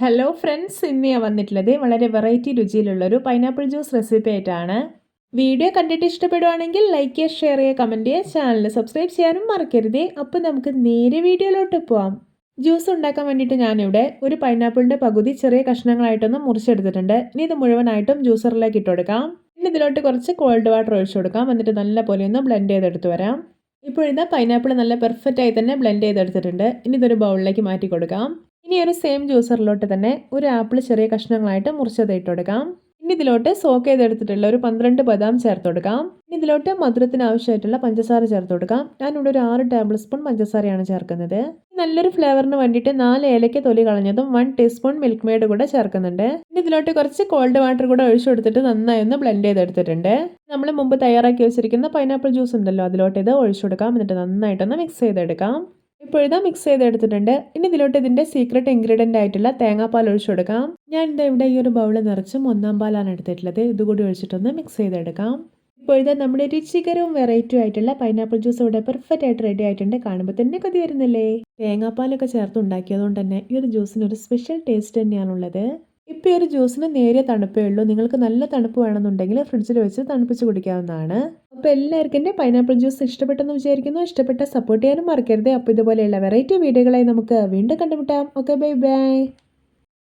Hello friends ഇന്ന് ഞാൻ വന്നിട്ടുള്ളത് വളരെ വെറൈറ്റി രുചിയിലുള്ളൊരു പൈനാപ്പിൾ ജ്യൂസ് റെസിപ്പി ആയിട്ടാണ്. വീഡിയോ കണ്ടിട്ട് ഇഷ്ടപ്പെടുവാണെങ്കിൽ ലൈക്ക് ചെയ്യുക ഷെയർ ചെയ്യുക കമന്റ് ചെയ്യുക ചാനൽ സബ്സ്ക്രൈബ് ചെയ്യാനും മറക്കരുതേ. അപ്പോൾ നമുക്ക് നേരെ വീഡിയോയിലോട്ട് പോവാം. ജ്യൂസ് ഉണ്ടാക്കാൻ വേണ്ടിയിട്ട് ഞാനിവിടെ ഒരു പൈനാപ്പിളിന്റെ പകുതി ചെറിയ കഷ്ണങ്ങളായിട്ടൊന്ന് മുറിച്ചെടുത്തിട്ടുണ്ട്. ഇനി ഇത് മുഴുവനായിട്ടും ജ്യൂസറിലേക്ക് ഇട്ട് കൊടുക്കാം. ഇനി ഇതിലോട്ട് കുറച്ച് കോൾഡ് വാട്ടർ ഒഴിച്ചു കൊടുക്കാം. എന്നിട്ട് നല്ല പോലെ ഒന്ന് ബ്ലെൻഡ് ചെയ്തെടുത്ത് വരാം. ഇപ്പോഴിതാ പൈനാപ്പിൾ നല്ല പെർഫെക്റ്റായി തന്നെ ബ്ലെൻഡ് ചെയ്തെടുത്തിട്ടുണ്ട്. ഇനി ഇതൊരു ബൗളിലേക്ക് മാറ്റി കൊടുക്കാം. ഇനി ഒരു സെയിം ജ്യൂസറിലോട്ട് തന്നെ ഒരു ആപ്പിൾ ചെറിയ കഷ്ണങ്ങളായിട്ട് മുറിച്ചത് ഇട്ട് കൊടുക്കാം ഇനി ഇതിലോട്ട് സോക്ക് ചെയ്തെടുത്തിട്ടുള്ള ഒരു പന്ത്രണ്ട് ബദാം ചേർത്ത് കൊടുക്കാം ഇനി ഇതിലോട്ട് മധുരത്തിന് ആവശ്യമായിട്ടുള്ള പഞ്ചസാര ചേർത്ത് കൊടുക്കാം ഞാനിവിടെ ഒരു ആറ് ടേബിൾ സ്പൂൺ പഞ്ചസാരയാണ് ചേർക്കുന്നത്. നല്ലൊരു ഫ്ലേവറിന് വേണ്ടിയിട്ട് നാല് ഏലയ്ക്ക് തൊലി കളഞ്ഞതും വൺ ടീസ്പൂൺ മിൽക്ക് മെയ്ഡ് കൂടെ ചേർക്കുന്നുണ്ട്. ഇനി ഇതിലോട്ട് കുറച്ച് കോൾഡ് വാട്ടർ കൂടെ ഒഴിച്ചു കൊടുത്തിട്ട് നന്നായി ഒന്ന് ബ്ലെൻഡ് ചെയ്തെടുത്തിട്ടുണ്ട്. നമ്മൾ മുമ്പ് തയ്യാറാക്കി വെച്ചിരിക്കുന്ന പൈനാപ്പിൾ ജ്യൂസ് ഉണ്ടല്ലോ അതിലോട്ട് ഇത് ഒഴിച്ചു കൊടുക്കാം. എന്നിട്ട് നന്നായിട്ടൊന്ന് മിക്സ് ചെയ്തെടുക്കാം. ഇപ്പോഴിതാ മിക്സ് ചെയ്തെടുത്തിട്ടുണ്ട്. ഇനി ഇതിലോട്ട് ഇതിന്റെ സീക്രട്ട് ഇൻഗ്രീഡിയന്റ് ആയിട്ടുള്ള തേങ്ങാപ്പാൽ ഒഴിച്ചു കൊടുക്കാം. ഞാൻ ഇതാ ഇവിടെ ഈ ഒരു ബൗൾ നിറച്ചും ഒന്നാം പാലാണ് എടുത്തിട്ടുള്ളത്. ഇതുകൂടി ഒഴിച്ചിട്ടൊന്ന് മിക്സ് ചെയ്തെടുക്കാം. ഇപ്പോഴത്തെ നമ്മുടെ രുചികരവും വെറൈറ്റിയും ആയിട്ടുള്ള പൈനാപ്പിൾ ജ്യൂസ് ഇവിടെ പെർഫെക്റ്റ് ആയിട്ട് റെഡി ആയിട്ടുണ്ട്. കാണുമ്പോൾ തന്നെ കൊതി വരുന്നില്ലേ? തേങ്ങാപ്പാലൊക്കെ ചേർത്ത് ഉണ്ടാക്കിയതുകൊണ്ട് തന്നെ ഈ ഒരു ജ്യൂസിന് ഒരു സ്പെഷ്യൽ ടേസ്റ്റ് തന്നെയാണുള്ളത്. ഇപ്പോൾ ഒരു ജ്യൂസിന് നേരിയ തണുപ്പേ ഉള്ളൂ. നിങ്ങൾക്ക് നല്ല തണുപ്പ് വേണമെന്നുണ്ടെങ്കിൽ ഫ്രിഡ്ജിൽ വെച്ച് തണുപ്പിച്ച് കുടിക്കാവുന്നതാണ്. അപ്പോൾ എല്ലാവർക്കും എന്റെ പൈനാപ്പിൾ ജ്യൂസ് ഇഷ്ടപ്പെട്ടെന്ന് വിചാരിക്കുന്നു. ഇഷ്ടപ്പെട്ട സപ്പോർട്ട് ചെയ്യാനും മറക്കരുത്. അപ്പോൾ ഇതുപോലെയുള്ള വെറൈറ്റി വീഡിയോകളായി നമുക്ക് വീണ്ടും കണ്ടുമുട്ടാം. Okay bye bye.